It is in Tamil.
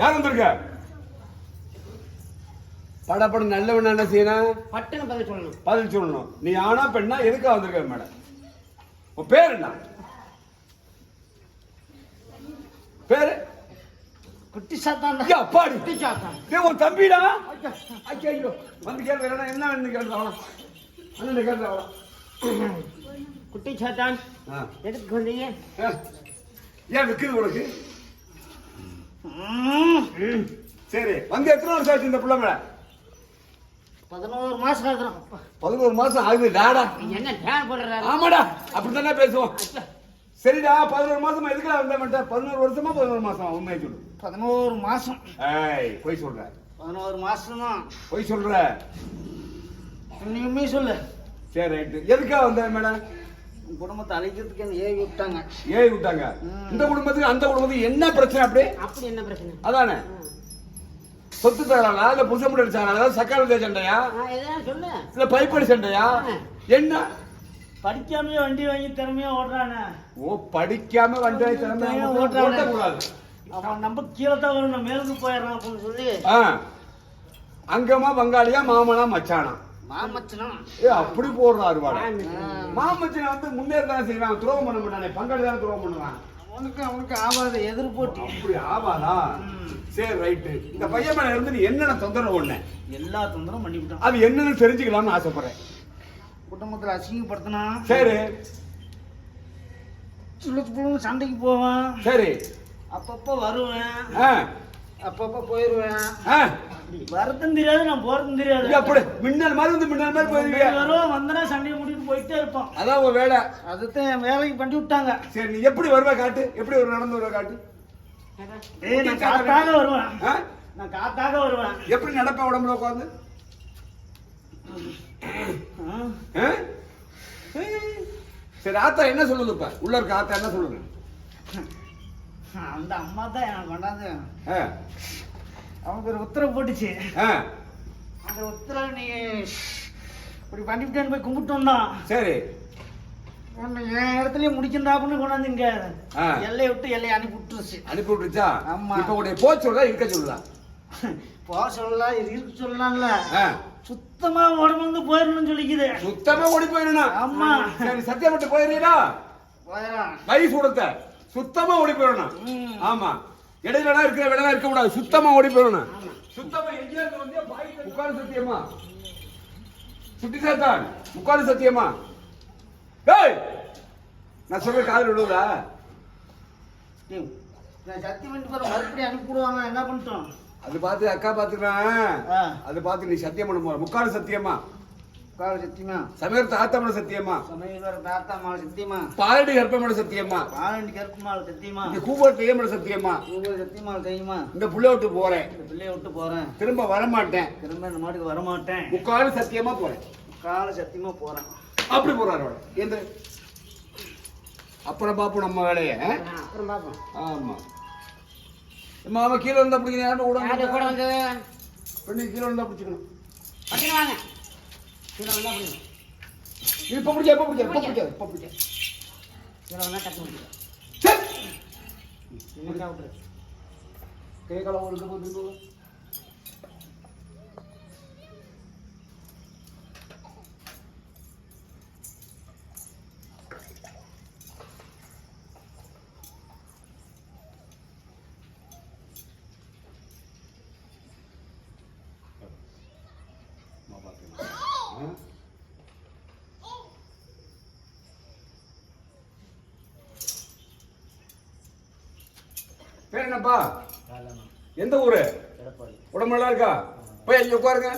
யார் வந்திருக்க? படப்படம் நல்லவன் என்ன செய்யணும்? பட்டுன்னு பதில் சொல்லணும். பதில் சொல்லணும். நீ ஆனா பெண்ணா எதுக்காக வந்திருக்க மேடம்? உன் பேர் என்ன? பேரு? குட்டி சாத்தான் அப்பாடி குட்டி சாத்தான் டேய், உன் தம்பிடா? ஐயோ. வந்து கேட்க என்ன வேணும் கேட்டு அவ்வளோ அண்ணன் கேட்டு சாத்தான் எதுக்கு வந்தீங்க. ஏன் விற்குது உனக்கு. சரி வந்து எத்தனை வருஷம் ஆச்சு இந்த பிள்ளை மேல பதினோரு மாசம். அப்பா, பதினோரு மாசம் ஆகுது டாடா. என்ன டேன் ஆமாடா அப்படித்தானே பேசுவோம். சரிடா பதினோரு மாசமா எதுக்குடா வந்த பதினோரு வருஷமா பதினோரு மாசமா? உண்மையை சொல்லு. பதினோரு மாசம். ஏய் பொய் சொல்ற. பதினோரு மாசமா? பொய் சொல்ற. நீ உண்மையை சொல்லு. சரி ரைட்டு. எதுக்காக வந்த மேடம்? குடும்பத்தை அழிக்கிறதுக்கு என்ன ஏவி விட்டாங்க? ஏய் விட்டாங்க. இந்த குடும்பத்துக்கு அந்த குடும்பத்துக்கு என்ன பிரச்சனை அப்படி? அப்படி என்ன பிரச்சனை? அதானே? சொத்து தராளா? இல்ல புருஷ முடி அடிச்சாங்களா சக்கார சண்டையா? சொல்லு. இல்ல பைப்படி சண்டையா. என்ன? படிக்காமயே வண்டி வாங்கி திறமையா ஓடுறானே ஓ படிக்காம வண்டி திறமை ஓட்டுறானே. ஓட்டக்கூடாது. அவன் நம்ம கீழே தான் வரணும். மேலுக்கு போயிடறான் அப்படின்னு சொல்லி. அங்கமா பங்காளியா மாமனா மச்சானா? அப்படி போடுறாரு வாடா. ஆ. மாமச்சனை வந்து முன்னேற தானே செய்வான் துரோகம் பண்ண மாட்டானே பங்காளி தானே துரோகம் பண்ணுவான். அவனுக்கு அவனுக்கு ஆகாத எதிர் போட்டி. அப்படி ஆவாதா? ம். சரி ரைட்டு இந்த பையன் மேல இருந்து நீ என்னென்ன தொந்தரவு ஒண்ணு எல்லா தொந்தரவும் பண்ணிவிட்டான் அது என்னன்னு தெரிஞ்சுக்கலாம்னு ஆசைப்படுறேன். குடும்பத்துல அசிங்கப்படுத்தினா சரி. புழுங்க சண்டைக்கு போவேன். சரி. அப்பப்போ வருவேன். அப்பப்போ போயிடுவேன் ஆ. வரதும் தெரியாது நான் போறதும் தெரியாது. அப்படி மின்னல் மாதிரி வந்து மின்னல் மாதிரி போயிருவீங்க வருவோம் வந்தனா சண்டையை முடிட்டு போயிட்டே இருப்பான் அதான் உன் வேலை. அதுதான் என் வேலைக்கு பண்ணி விட்டாங்க. சரி நீ எப்படி வருவ காட்டு? எப்படி ஒரு நடந்து வருவ காட்டு? ஏய் நான் காத்தாக வருவேன்? நான் காத்தாக வருவேன். எப்படி நடப்ப உடம்புல உட்காந்து? சரி ஆத்தா என்ன சொல்லுது இப்ப? உள்ள இருக்க ஆத்தா என்ன சொல்லுது? அந்த அம்மா தான் எனக்கு கொண்டாந்து ஆ, அவனுக்கு ஒரு உத்தரவு போட்டுச்சு. அந்த உத்தரவு நீ இப்படி பண்ணிவிட்டேன்னு போய் கும்பிட்டு வந்தான் சரி. உன்னை என் இடத்துலயே முடிக்கண்டாப்புன்னு கொண்டாந்து இங்க. எல்லையை விட்டு எல்லையை அனுப்பி விட்டுருச்சு. அனுப்பி விட்டுருச்சா? ஆமா. இப்ப உடைய போ இருக்க சொல்லலாம் இது இருக்கு சொல்லலாம்ல. சுத்தமா உடம்பு வந்து போயிடணும்னு சொல்லிக்குது. சுத்தமா ஓடி போயிடணும் ஆமா. சரி சத்தியப்பட்டு போயிருந்தா போயிடலாம். வயசு கொடுத்த. சுத்தமா ஓடி போயிடணும். ஆமா. இடையிலலாம் இருக்கிற வேலை இருக்க கூடாது. சுத்தமா ஓடி போயிடணும். சுத்தமா எங்கேயா இருந்து வந்தியா பாய்க்கு உட்காரு சத்தியமா. சுட்டி சாத்தான் உட்காரு சத்தியமா. டேய் நான் சொல்ற காதல் விடுவதா சத்தியம் பண்ணிட்டு போற மறுபடியும் அனுப்பி விடுவாங்க என்ன பண்ணிட்டோம்? அது பார்த்து அக்கா பார்த்துக்கிறேன். ஆ. அது பார்த்து நீ சத்தியம் பண்ண போற. முக்காடு சத்தியமா. கால சத்தியமா? சமயத்து ஆத்தமன சத்தியமா சமயவர தாத்தா மால சத்தியமா? பாலடி கற்பமன சத்தியமா பாலண்டி கருப்பு மால சத்தியமா இந்த தெய்யமன சத்தியமா ஊபர் சத்தியமால தெரியுமா? இந்த புள்ள விட்டு போறேன். இந்த பிள்ளைய விட்டு போறேன். திரும்ப வரமாட்டேன். திரும்ப இந்த மாட்டுக்கு வரமாட்டேன். முக்காடு சத்தியமா போறேன். கால சத்தியமா போறேன். அப்படி போறாரு எந்த அப்புறம் பாப்போம் நம்ம வேலையை? அப்புறம் பாப்போம். ஆமா. அவன் கீழே இருந்தா பிடிக்கணும். யாரும் கூட யாரு கூட வந்து? பெண்ணு கீழே இருந்தா பிடிச்சிக்கணும். வாங்க கீழே வந்தா பண்ணுங்க இப்ப பிடிச்சா இப்ப பிடிச்சா இப்ப பிடிச்சா இப்ப பிடிச்சா கீழே வந்தா டக்கு முடியும் சரி. இன்னைக்கு விட்டுரு கை காலம் ஒரு இது போட்டு பேர் என்னப்பா? எந்த ஊரு? உடம்பு நல்லா இருக்கா போய் அங்கே உட்காருங்க.